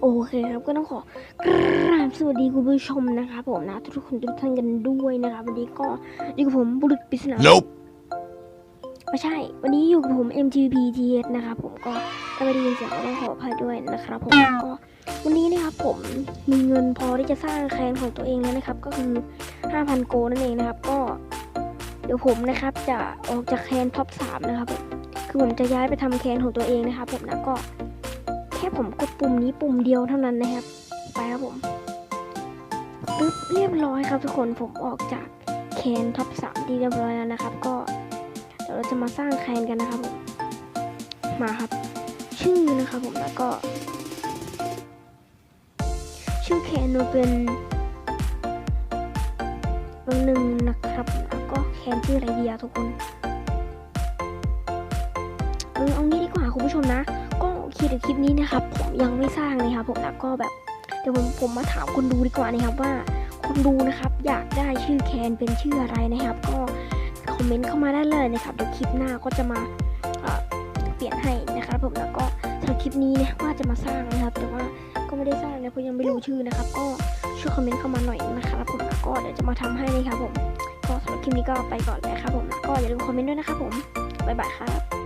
โอเคครับก็ต้องขอกราบสวัสดีคุณผู้ชมนะครับผมนะทุกๆคนทุกท่านกันด้วยนะครับวันนี้ก็อยู่กับผมบุรุษปริศนา Nope. ไม่ใช่ วันนี้อยู่กับผม MGP TS นะครับผมก็ถ้าไม่ได้ยินเสียงก็ต้องขออภัยด้วยนะครับผมก็วันนี้นะครับผมมีเงินพอที่จะสร้างแคนของตัวเองแล้วนะครับ ก็คือ 5,000 โกนั่นเองนะครับ ก็ เดี๋ยวผมนะครับจะออกจากแคนท็อป3นะครับผมคือผมจะย้ายไปทำแคนของตัวเองนะครับผมนะก็แค่ผมกดปุ่มนี้ปุ่มเดียวเท่านั้นนะครับ ไปครับผมปึ๊บเรียบร้อยครับทุกคนผมออกจากแคนท็อปสามที่เรียบร้อยแล้วนะครับ ก็เดี๋ยวเราจะมาสร้างแคนกันนะครับผมมาครับ ชื่อนะครับผมแล้วก็ ชื่อแคนเราเป็นบางหนึ่งนะครับแล้วก็แคนชื่ออะไรดีอะทุกคนเออเอางี้ดีกว่าคุณผู้ชมนะ คเดี๋ยวคลิปนี้นะครับผมยังไม่สร้างเลยครับผมแล้วก็แบบเดี๋ยวผมผมมาถามคนดูดีกว่านะครับว่าคนดูนะครับอยากได้ชื่อแคนเป็นชื่ออะไรนะครับ ก็คอมเมนต์เข้ามาได้เลยนะครับเดี๋ยวคลิปหน้าก็จะมาเอ่อเปลี่ยนให้นะครับผมแล้วก็สำหรับคลิปนี้เนี่ยว่าจะมาสร้างนะครับ แต่ว่าก็ไม่ได้สร้างนะเพราะยังไม่รู้ชื่อนะครับ ก็ช่วยคอมเมนต์เข้ามาหน่อยนะครับผมแล้วก็เดี๋ยวจะมาทำให้นะครับผมก็สำหรับคลิปนี้ก็ไปก่อนเลยครับผมแล้วก็อย่าลืมคอมเมนต์ด้วยนะครับผมบ๊ายบายครับ